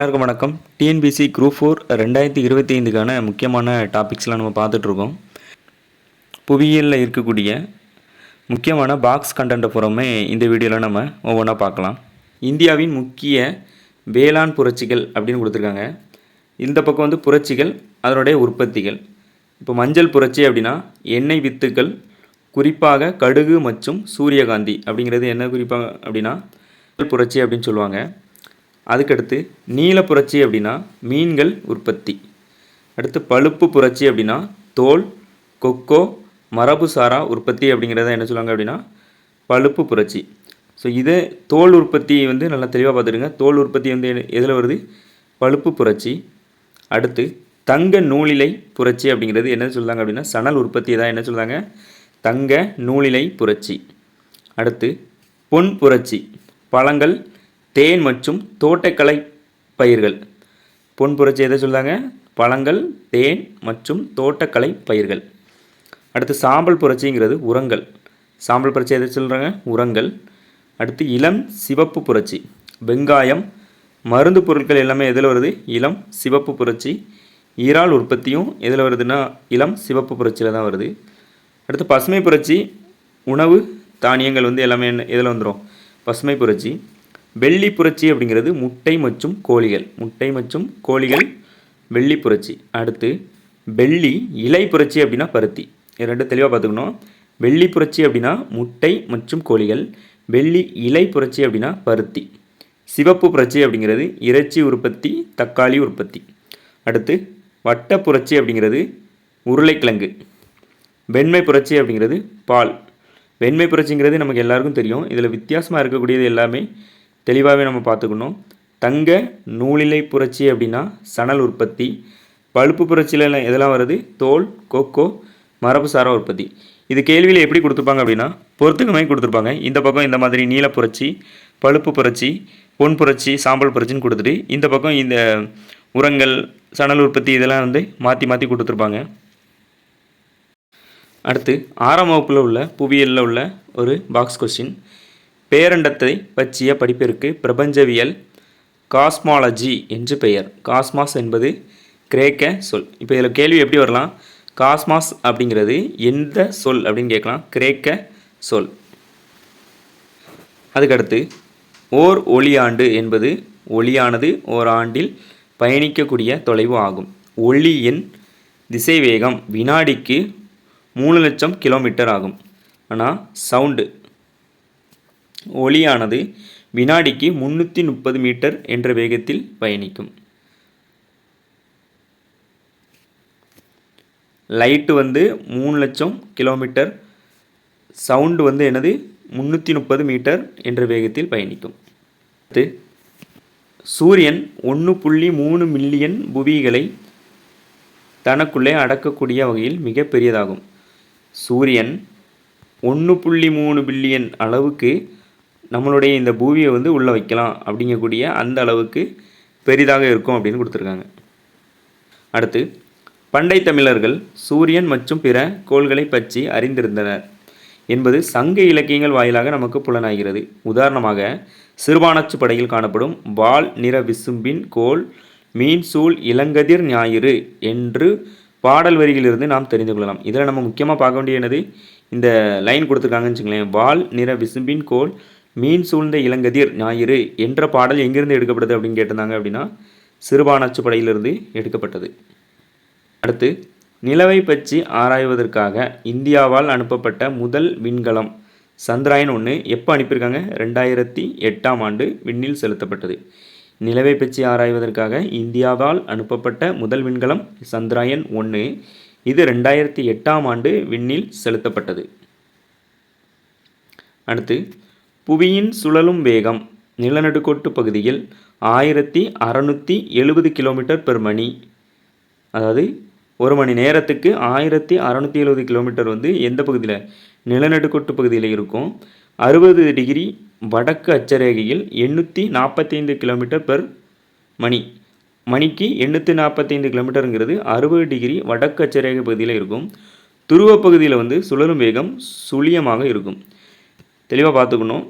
எல்லாருக்கும் வணக்கம். TNPSC group four ரெண்டாயிரத்தி இருபத்தி ஐந்துக்கான முக்கியமான டாபிக்ஸ்லாம் நம்ம பார்த்துட்ருக்கோம். புவியியலில் இருக்கக்கூடிய முக்கியமான பாக்ஸ் கண்டென்ட்டை புறமே இந்த வீடியோவில் நம்ம ஒவ்வொன்றா பார்க்கலாம். இந்தியாவின் முக்கிய வேளாண் புரட்சிகள் அப்படின்னு கொடுத்துருக்காங்க. இந்த பக்கம் வந்து புரட்சிகள் அதனுடைய உற்பத்திகள். இப்போ மஞ்சள் புரட்சி அப்படின்னா எண்ணெய் வித்துக்கள் குறிப்பாக கடுகு மற்றும் சூரியகாந்தி அப்படிங்கிறது என்ன குறிப்பாக அப்படின்னா புரட்சி அப்படின்னு சொல்லுவாங்க. அதுக்கடுத்து நீல புரட்சி அப்படின்னா மீன்கள் உற்பத்தி. அடுத்து பழுப்பு புரட்சி அப்படின்னா தோல் கொக்கோ மரபுசாரா உற்பத்தி அப்படிங்கிறத என்ன சொல்லுவாங்க அப்படின்னா பழுப்பு புரட்சி. ஸோ இதே தோல் உற்பத்தி வந்து நல்லா தெளிவாக பார்த்துடுங்க. தோல் உற்பத்தி வந்து எதில் வருது? பழுப்பு புரட்சி. அடுத்து தங்க நூலிலை புரட்சி அப்படிங்கிறது என்ன சொல்கிறாங்க அப்படின்னா சணல் உற்பத்தி தான் என்ன சொல்கிறாங்க தங்க நூலிலை புரட்சி. அடுத்து பொன் புரட்சி. பழங்கள் தேன் மற்றும் தோட்டக்கலை பயிர்கள். பொன் புரட்சி எதை சொல்கிறாங்க பழங்கள் தேன் மற்றும் தோட்டக்கலை பயிர்கள். அடுத்து சாம்பல் புரட்சிங்கிறது உரங்கள். சாம்பல் புரட்சி எதை சொல்கிறாங்க உரங்கள். அடுத்து இளம் சிவப்பு புரட்சி. வெங்காயம் மருந்து பொருட்கள் எல்லாமே எதில் வருது? இளம் சிவப்பு புரட்சி. ஈரால் உற்பத்தியும் எதில் வருதுன்னா இளம் சிவப்பு புரட்சியில் தான் வருது. அடுத்து பசுமை புரட்சி. உணவு தானியங்கள் வந்து எல்லாமே என்ன இதில் வந்துடும் பசுமை புரட்சி. வெள்ளி புரட்சி அப்படிங்கிறது முட்டை மற்றும் கோழிகள். முட்டை மற்றும் கோழிகள் வெள்ளி புரட்சி அடுத்து வெள்ளி இலை புரட்சி அப்படின்னா பருத்தி. இது ரெண்டும் தெளிவாக பார்த்துக்கணும். வெள்ளி புரட்சி அப்படின்னா முட்டை மற்றும் கோழிகள். வெள்ளி இலை புரட்சி அப்படின்னா பருத்தி. சிவப்பு புரட்சி அப்படிங்கிறது இறைச்சி உற்பத்தி தக்காளி உற்பத்தி. அடுத்து வட்ட புரட்சி அப்படிங்கிறது உருளைக்கிழங்கு. வெண்மை புரட்சி அப்படிங்கிறது பால். வெண்மை புரட்சிங்கிறது நமக்கு எல்லாருக்கும் தெரியும். இதில் வித்தியாசமாக இருக்கக்கூடியது எல்லாமே தெளிவாகவே நம்ம பார்த்துக்கணும். தங்க நூலிலை புரட்சி அப்படின்னா சணல் உற்பத்தி. பழுப்பு புரட்சியில் எதெல்லாம் வருது? தோல் கொக்கோ மரபுசாரா உற்பத்தி. இது கேள்வியில் எப்படி கொடுத்துருப்பாங்க அப்படின்னா பொறுத்துக்குமே கொடுத்துருப்பாங்க. இந்த பக்கம் இந்த மாதிரி நீல புரட்சி பழுப்பு புரட்சி பொன் புரட்சி சாம்பல் புரட்சின்னு கொடுத்துட்டு இந்த பக்கம் இந்த உரங்கள் சணல் உற்பத்தி இதெல்லாம் வந்து மாற்றி மாற்றி கொடுத்துருப்பாங்க. அடுத்து ஆறாம் வகுப்பில் உள்ள புவியியலில் உள்ள ஒரு பாக்ஸ் கொஸ்டின் பேரண்டத்தை பற்றிய படிப்பிற்கு பிரபஞ்சவியல் காஸ்மாலஜி என்று பெயர். காஸ்மாஸ் என்பது கிரேக்க சொல். இப்போ இதில் கேள்வி எப்படி வரலாம்? காஸ்மாஸ் அப்படிங்கிறது எந்த சொல் அப்படின்னு கேட்கலாம். கிரேக்க சொல். அதுக்கடுத்து ஓர் ஒளியாண்டு என்பது ஒளியானது ஓர் ஆண்டில் பயணிக்கக்கூடிய தொலைவு ஆகும். ஒளியின் திசைவேகம் வினாடிக்கு மூணு லட்சம் கிலோமீட்டர் ஆகும். ஆனால் சவுண்டு ஒளியானது வினாடிக்கு முன்னூற்றி முப்பது மீட்டர் என்ற வேகத்தில் பயணிக்கும். லைட்டு வந்து மூணு லட்சம் கிலோமீட்டர். சவுண்டு வந்து எனது முந்நூற்றி முப்பது மீட்டர் என்ற வேகத்தில் பயணிக்கும். அடுத்து சூரியன் ஒன்று புள்ளி மூணு மில்லியன் புவிகளை தனக்குள்ளே அடக்கக்கூடிய வகையில் மிகப்பெரியதாகும். சூரியன் ஒன்று புள்ளி மூணு பில்லியன் அளவுக்கு நம்மளுடைய இந்த பூமியை வந்து உள்ளே வைக்கலாம் அப்படிங்கக்கூடிய அந்த அளவுக்கு பெரிதாக இருக்கும் அப்படின்னு கொடுத்துருக்காங்க. அடுத்து பண்டை தமிழர்கள் சூரியன் மற்றும் பிற கோள்களை பற்றி அறிந்திருந்தனர் என்பது சங்க இலக்கியங்கள் வாயிலாக நமக்கு புலனாகிறது. உதாரணமாக சிறுபானச்சு படையில் காணப்படும் வால் நிற விசும்பின் கோள் மீன் சூழ் இளங்கதிர் ஞாயிறு என்று பாடல் வரியிலிருந்து நாம் தெரிந்து கொள்ளலாம். இதில் நம்ம முக்கியமாக பார்க்க வேண்டிய என்னது? இந்த லைன் கொடுத்துருக்காங்கன்னு வச்சுங்களேன். வால் நிற விசும்பின் கோள் மீன் சூழ்ந்த இளங்கதிர் ஞாயிறு என்ற பாடல் எங்கிருந்து எடுக்கப்படுது அப்படின்னு கேட்டிருந்தாங்க அப்படின்னா சிறுபானாச்சு படையிலிருந்து எடுக்கப்பட்டது. அடுத்து நிலவை பற்றி ஆராய்வதற்காக இந்தியாவால் அனுப்பப்பட்ட முதல் விண்கலம் சந்திராயன் ஒன்று எப்போ அனுப்பியிருக்காங்க? ரெண்டாயிரத்தி எட்டாம் ஆண்டு விண்ணில் செலுத்தப்பட்டது. நிலவை பற்றி ஆராய்வதற்காக இந்தியாவால் அனுப்பப்பட்ட முதல் விண்கலம் சந்திராயன் ஒன்று இது ரெண்டாயிரத்தி எட்டாம் ஆண்டு விண்ணில் செலுத்தப்பட்டது. அடுத்து புவியின் சுழலும் வேகம் நிலநடுக்கோட்டு பகுதியில் ஆயிரத்தி அறநூற்றி எழுபது கிலோமீட்டர் பெர் மணி. அதாவது ஒரு மணி நேரத்துக்கு ஆயிரத்தி அறநூற்றி எழுபது கிலோமீட்டர் வந்து எந்த பகுதியில்? நிலநடுக்கோட்டு பகுதியில் இருக்கும். அறுபது டிகிரி வடக்கு அச்சரேகையில் எண்ணூற்றி நாற்பத்தைந்து கிலோமீட்டர் பெர் மணி. மணிக்கு எண்ணூற்றி நாற்பத்தைந்து கிலோமீட்டருங்கிறது அறுபது டிகிரி வடக்கு அச்சரேகை பகுதியில் இருக்கும். துருவ பகுதியில் வந்து சுழலும் வேகம் சுழியமாக இருக்கும். தெளிவாக பார்த்துக்கணும்.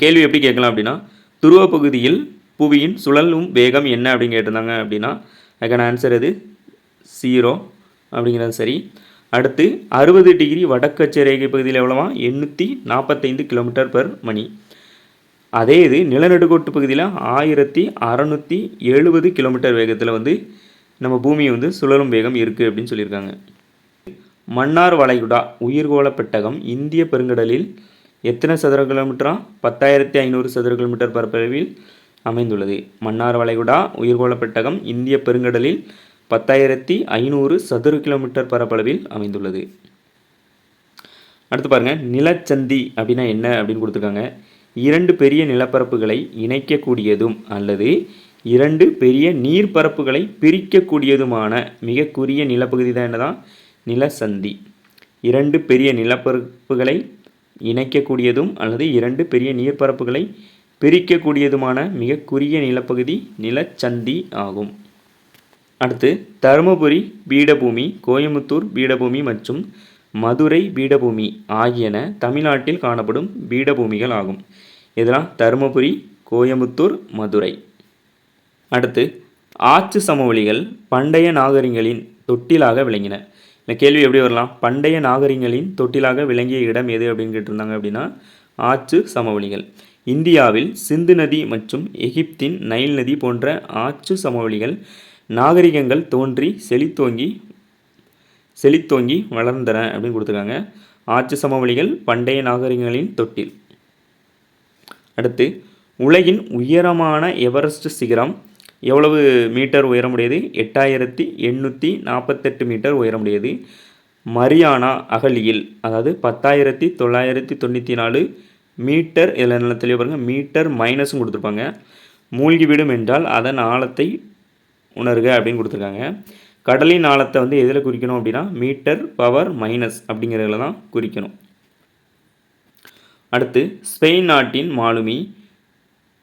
கேள்வி எப்படி கேட்கலாம் அப்படின்னா துருவ பகுதியில் புவியின் சுழலும் வேகம் என்ன அப்படின்னு கேட்டிருந்தாங்க அப்படின்னா அதுக்கான ஆன்சர் அது ஜீரோ அப்படிங்கிறது சரி. அடுத்து அறுபது டிகிரி வடக்கு ரேகை பகுதியில் எவ்வளோவா? எண்ணூற்றி நாற்பத்தைந்து கிலோமீட்டர் பர் மணி. அதே இது நிலநடுக்கோட்டு பகுதியில் ஆயிரத்தி அறநூற்றி எழுபது கிலோமீட்டர் வேகத்தில் வந்து நம்ம பூமி வந்து சுழலும் வேகம் இருக்குது அப்படின்னு சொல்லியிருக்காங்க. மன்னார் வளைகுடா உயிர்கோள பெட்டகம் இந்திய பெருங்கடலில் எத்தனை சதுர கிலோமீட்டரா? பத்தாயிரத்தி ஐநூறு சதுர கிலோமீட்டர் பரப்பளவில் அமைந்துள்ளது. மன்னார் வளைகுடா உயிர்கோள பெட்டகம் இந்திய பெருங்கடலில் பத்தாயிரத்தி ஐநூறு சதுர கிலோமீட்டர் பரப்பளவில் அமைந்துள்ளது. அடுத்து பாருங்கள் நிலச்சந்தி அப்படின்னா என்ன அப்படின்னு கொடுத்துருக்காங்க. இரண்டு பெரிய நிலப்பரப்புகளை இணைக்கக்கூடியதும் அல்லது இரண்டு பெரிய நீர்ப்பரப்புகளை பிரிக்கக்கூடியதுமான மிக குறுகிய நிலப்பகுதி தான் என்னதான்? நிலசந்தி இரண்டு பெரிய நிலப்பரப்புகளை இணைக்கக்கூடியதும் அல்லது இரண்டு பெரிய நீர்ப்பரப்புகளை பிரிக்கக்கூடியதுமான மிக குறுகிய நிலப்பகுதி நிலச்சந்தி ஆகும். அடுத்து தருமபுரி பீடபூமி கோயமுத்தூர் பீடபூமி மற்றும் மதுரை பீடபூமி ஆகியன தமிழ்நாட்டில் காணப்படும் பீடபூமிகள் ஆகும். இதெல்லாம் தருமபுரி கோயமுத்தூர் மதுரை. அடுத்து ஆட்சி சமவெளிகள் பண்டைய நாகரிகங்களின் தொட்டிலாக விளங்கின. இந்த கேள்வி எப்படி வரலாம்? பண்டைய நாகரிகங்களின் தொட்டிலாக விளங்கிய இடம் எது அப்படின்னு கேட்டிருந்தாங்க அப்படின்னா ஆச்சு சமவெளிகள். இந்தியாவில் சிந்து நதி மற்றும் எகிப்தின் நைல் நதி போன்ற ஆச்சு சமவெளிகள் நாகரிகங்கள் தோன்றி செழித்தோங்கி செழித்தோங்கி வளர்ந்தன அப்படின்னு கொடுத்துருக்காங்க. ஆட்சி சமவெளிகள் பண்டைய நாகரிகங்களின் தொட்டில். அடுத்து உலகின் உயரமான எவரெஸ்ட் சிகரம் எவ்வளவு மீட்டர் உயரமுடையது எட்டாயிரத்தி எண்ணூற்றி நாற்பத்தெட்டு மீட்டர் உயரமுடையது மரியானா அகலியில் அதாவது பத்தாயிரத்தி தொள்ளாயிரத்தி தொண்ணூற்றி நாலு மீட்டர் இதில் நல்லா தெளிவாக பாருங்கள் மீட்டர் மைனஸும் கொடுத்துருப்பாங்க. மூழ்கிவிடும் என்றால் அதன் ஆழத்தை உணர்க அப்படின்னு கொடுத்துருக்காங்க. கடலின் ஆழத்தை வந்து எதில் குறிக்கணும் அப்படின்னா மீட்டர் பவர் மைனஸ் அப்படிங்கிறதுல தான் குறிக்கணும். அடுத்து ஸ்பெயின் நாட்டின் மாலுமி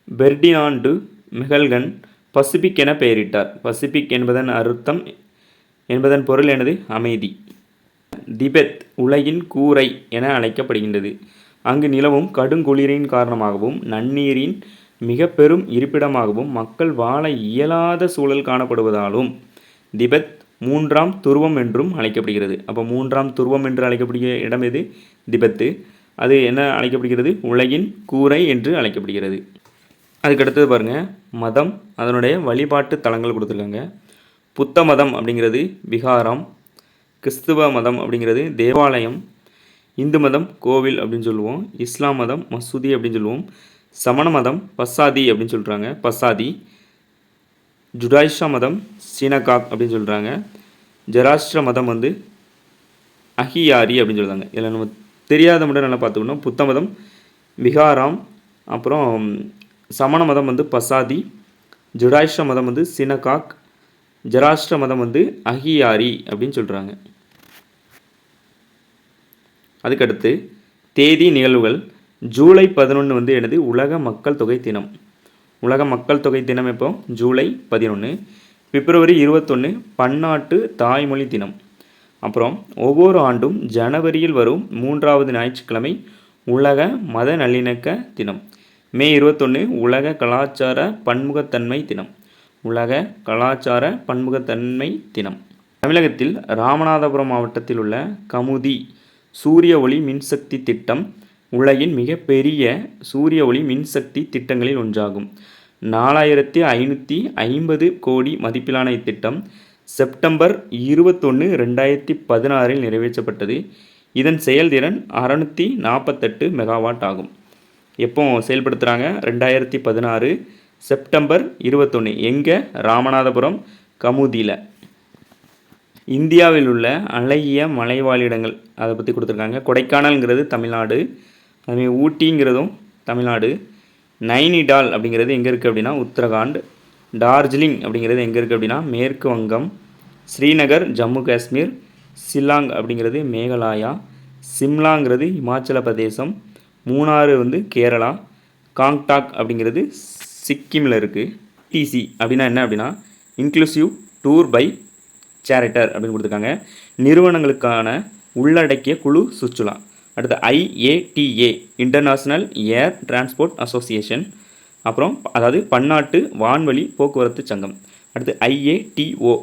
பெர்டினாண்டு மிகல்கன் பசிபிக் என பெயரிட்டார். பசிபிக் என்பதன் அர்த்தம் என்பதன் பொருள் எனது அமைதி. திபெத் உலகின் கூரை என அழைக்கப்படுகின்றது. அங்கு நிலவும் கடுங்குளிரின் காரணமாகவும் நன்னீரின் மிக பெரும் இருப்பிடமாகவும் மக்கள் வாழ இயலாத சூழல் காணப்படுவதாலும் திபெத் மூன்றாம் துருவம் என்றும் அழைக்கப்படுகிறது. அப்போ மூன்றாம் துருவம் என்று அழைக்கப்படுகிற இடம் எது? திபெத்து. அது என்ன அழைக்கப்படுகிறது? உலகின் கூரை என்று அழைக்கப்படுகிறது. அதுக்கடுத்தது பாருங்கள் மதம். அதனுடைய வழிபாட்டு தலங்கள் கொடுத்துருக்காங்க. புத்த மதம் அப்படிங்கிறது விகாரம் கிறிஸ்துவ மதம் அப்படிங்கிறது தேவாலயம் இந்து மதம் கோவில் அப்படின்னு சொல்லுவோம் இஸ்லாம் மதம் மசூதி அப்படின்னு சொல்லுவோம் சமண மதம் பசாதி அப்படின்னு சொல்கிறாங்க பசாதி ஜுடாயிஷா மதம் சீனகாக் அப்படின்னு சொல்கிறாங்க ஜெராஷ்டிர மதம் வந்து அஹியாரி அப்படின்னு சொல்கிறாங்க இதில் நம்ம தெரியாத மட்டும் நல்லா பார்த்துக்கணும். புத்த மதம் விகாராம் அப்புறம் சமண மதம் வந்து பசாதி ஜுடாயிஷ்ர மதம் வந்து சினகாக் ஜராஷ்டிர மதம் வந்து அஹியாரி அப்படின்னு சொல்கிறாங்க அதுக்கடுத்து தேதி நிகழ்வுகள் ஜூலை பதினொன்று வந்து எனது உலக மக்கள் தொகை தினம். உலக மக்கள் தொகை தினம் எப்போ? ஜூலை பதினொன்று பிப்ரவரி இருபத்தொன்று பன்னாட்டு தாய்மொழி தினம். அப்புறம் ஒவ்வொரு ஆண்டும் ஜனவரியில் வரும் மூன்றாவது ஞாயிற்றுக்கிழமை உலக மத நல்லிணக்க தினம். மே இருபத்தொன்று உலக கலாச்சார பன்முகத்தன்மை தினம். உலக கலாச்சார பன்முகத்தன்மை தினம். தமிழகத்தில் ராமநாதபுரம் மாவட்டத்தில் உள்ள கமுதி சூரிய ஒளி மின்சக்தி திட்டம் உலகின் மிகப்பெரிய சூரிய ஒளி மின்சக்தி திட்டங்களில் ஒன்றாகும். நாலாயிரத்தி ஐநூற்றி ஐம்பது கோடி மதிப்பிலான இத்திட்டம் செப்டம்பர் இருபத்தொன்று ரெண்டாயிரத்தி பதினாறில் நிறைவேற்றப்பட்டது. இதன் செயல்திறன் அறநூற்றி நாற்பத்தெட்டு மெகாவாட் ஆகும். எப்போ செயல்படுத்துகிறாங்க ரெண்டாயிரத்தி பதினாறு செப்டம்பர் இருபத்தொன்று எங்கே? ராமநாதபுரம் கமுதியில். இந்தியாவில் உள்ள அழகிய மலைவாழிடங்கள். அதை பற்றி கொடுத்துருக்காங்க. கொடைக்கானல்ங்கிறது தமிழ்நாடு. அதுமாதிரி ஊட்டிங்கிறதும் தமிழ்நாடு. நைனிடால் அப்படிங்கிறது எங்கே இருக்குது அப்படின்னா உத்தரகாண்ட். டார்ஜிலிங் அப்படிங்கிறது எங்கே இருக்குது அப்படின்னா மேற்கு வங்கம். ஸ்ரீநகர் ஜம்மு காஷ்மீர். சில்லாங் அப்படிங்கிறது மேகாலயா. சிம்லாங்கிறது இமாச்சல பிரதேசம். மூணாறு வந்து கேரளா காங்டாக் அப்படிங்கிறது சிக்கிமில் இருக்குது டிசி அப்படின்னா என்ன அப்படின்னா இன்க்ளூசிவ் டூர் பை சேரிட்டர் அப்படின்னு கொடுத்துருக்காங்க. நிறுவனங்களுக்கான உள்ளடக்கிய குழு சுற்றுலா. அடுத்து IATA international air transport association அப்புறம் அதாவது பன்னாட்டு வான்வழி போக்குவரத்து சங்கம். அடுத்து IATO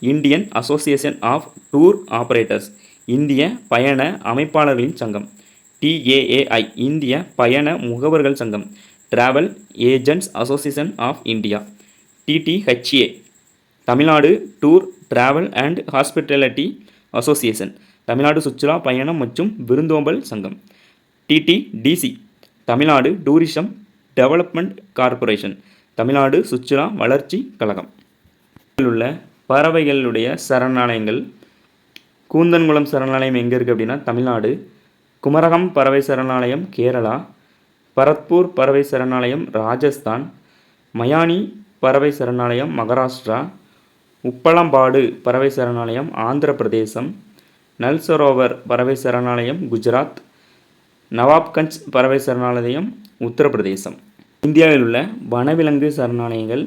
Indian association of tour operators இந்திய பயண அமைப்பாளர்களின் சங்கம். டிஏஏஐ இந்திய பயண முகவர்கள் சங்கம் travel agents association of India TTHA Tamil Nadu tour travel and hospitality association Tamil Nadu சுற்றுலா பயணம் மற்றும் விருந்தோம்பல் சங்கம் TTDC Tamil Nadu tourism development corporation Tamil Nadu சுற்றுலா வளர்ச்சி கழகம். உள்ள பறவைகளுடைய சரணாலயங்கள் கூந்தன்குளம் சரணாலயம் எங்கே இருக்குது அப்படின்னா தமிழ்நாடு குமரகம் பறவை சரணாலயம் கேரளா. பரத்பூர் பறவை சரணாலயம் ராஜஸ்தான். மயானி பறவை சரணாலயம் மகாராஷ்டிரா. உப்பளம்பாடு பறவை சரணாலயம் ஆந்திர பிரதேசம் நல்சரோவர் பறவை சரணாலயம் குஜராத். நவாப்கஞ்ச் பறவை சரணாலயம் உத்தரப்பிரதேசம். இந்தியாவில் உள்ள வனவிலங்கு சரணாலயங்கள்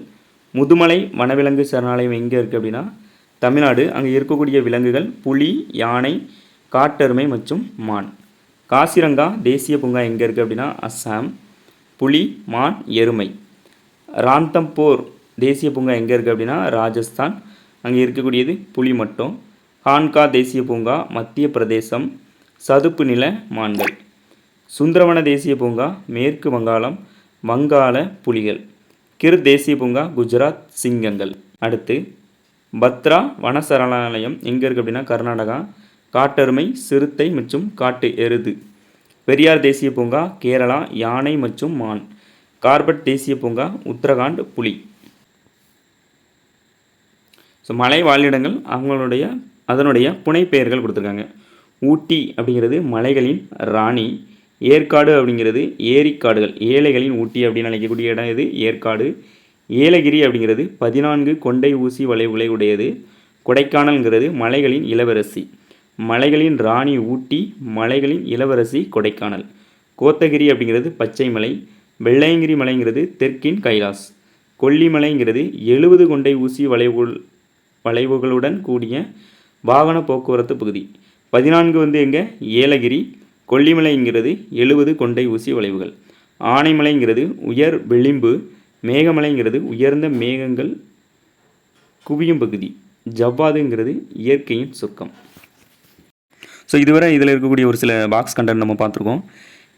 முதுமலை வனவிலங்கு சரணாலயம் எங்கே இருக்குது அப்படின்னா தமிழ்நாடு. அங்கே இருக்கக்கூடிய விலங்குகள் புலி யானை காட்டெருமை மற்றும் மான். காசிரங்கா தேசிய பூங்கா எங்கே இருக்குது அப்படின்னா அஸ்ஸாம். புலி மான் எருமை. ராந்தம்போர் தேசிய பூங்கா எங்கே இருக்குது அப்படின்னா ராஜஸ்தான். அங்கே இருக்கக்கூடியது புலி மட்டும் ஹான்கா தேசிய பூங்கா மத்திய பிரதேசம். சதுப்பு நில மான்கள். சுந்தரவன தேசிய பூங்கா மேற்கு வங்காளம். வங்காள புலிகள். கிர் தேசிய பூங்கா குஜராத் சிங்கங்கள். அடுத்து பத்ரா வன சரணாலயம் எங்கே இருக்குது அப்படின்னா கர்நாடகா. காட்டெருமை சிறுத்தை மற்றும் காட்டு எருது. பெரியார் தேசிய பூங்கா கேரளா யானை மற்றும் மான். கார்பட் தேசிய பூங்கா உத்தரகாண்ட் புலி. ஸோ மலை வாழிடங்கள் அவங்களுடைய அதனுடைய புனைப்பெயர்கள் கொடுத்துருக்காங்க. ஊட்டி அப்படிங்கிறது மலைகளின் ராணி ஏற்காடு அப்படிங்கிறது ஏரிக்காடுகள். ஏழைகளின் ஊட்டி அப்படின்னு அழைக்கக்கூடிய இடம் இது ஏற்காடு. ஏலகிரி அப்படிங்கிறது பதினான்கு கொண்டை ஊசி வளைவுகளை உடையது. கொடைக்கானல்ங்கிறது மலைகளின் இளவரசி. மலைகளின் ராணி ஊட்டி மலைகளின் இளவரசி கொடைக்கானல். கோத்தகிரி அப்படிங்கிறது பச்சை மலை வெள்ளையங்கிரி மலைங்கிறது தெற்கின் கைலாஸ். கொல்லிமலைங்கிறது எழுபது கொண்டை ஊசி வளைவுகள் வளைவுகளுடன் கூடிய வாகன போக்குவரத்து பகுதி. பதினான்கு வந்து எங்கே? ஏலகிரி. கொல்லிமலைங்கிறது எழுபது கொண்டை ஊசி வளைவுகள். ஆனைமலைங்கிறது உயர் விளிம்பு மேகமலைங்கிறது உயர்ந்த மேகங்கள் குவியும் பகுதி. ஜவ்வாதுங்கிறது இயற்கையின் சொர்க்கம். ஸோ இதுவரை இதில் இருக்கக்கூடிய ஒரு சில பாக்ஸ் கண்டென்ட் நம்ம பார்த்துருக்கோம்.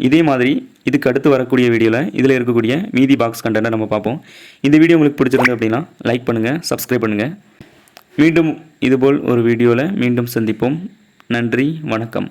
இதே மாதிரி இதுக்கு அடுத்து வரக்கூடிய வீடியோவில் இதில் இருக்கக்கூடிய மீதி பாக்ஸ் கண்டென்ட்டை நம்ம பார்ப்போம். இந்த வீடியோ உங்களுக்கு பிடிச்சிருந்து அப்படின்னா லைக் பண்ணுங்கள் சப்ஸ்கிரைப் பண்ணுங்கள் மீண்டும் இதுபோல் ஒரு வீடியோவில் மீண்டும் சந்திப்போம். நன்றி வணக்கம்.